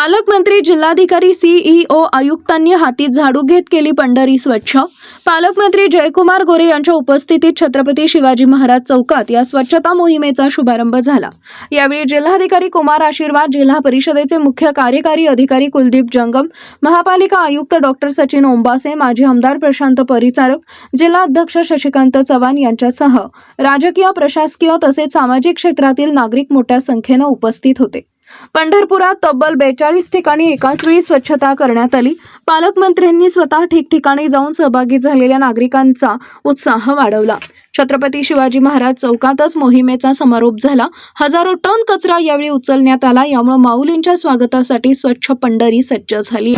पालकमंत्री जिल्हाधिकारी सीईओ आयुक्तांनी हाती झाडू घेत केली पंढरी स्वच्छ. पालकमंत्री जयकुमार गोरे यांच्या उपस्थितीत छत्रपती शिवाजी महाराज चौकात या स्वच्छता मोहिमेचा शुभारंभ झाला. यावेळी जिल्हाधिकारी कुमार आशीर्वाद जिल्हा परिषदेचे मुख्य कार्यकारी अधिकारी कुलदीप जंगम महापालिका आयुक्त डॉक्टर सचिन ओंबासे माजी आमदार प्रशांत परिचारक जिल्हा अध्यक्ष शशिकांत चव्हाण यांच्यासह राजकीय प्रशासकीय तसेच सामाजिक क्षेत्रातील नागरिक मोठ्या संख्येनं उपस्थित होते. पंढरपुरात तब्बल बेचाळीस ठिकाणी एकाच वेळी स्वच्छता करण्यात आली. पालकमंत्र्यांनी स्वतः ठिकठिकाणी जाऊन सहभागी झालेल्या नागरिकांचा उत्साह वाढवला. छत्रपती शिवाजी महाराज चौकातच मोहिमेचा समारोप झाला. हजारो टन कचरा यावेळी उचलण्यात आला. यामुळे माऊलींच्या स्वागतासाठी स्वच्छ पंढरी सज्ज झाली.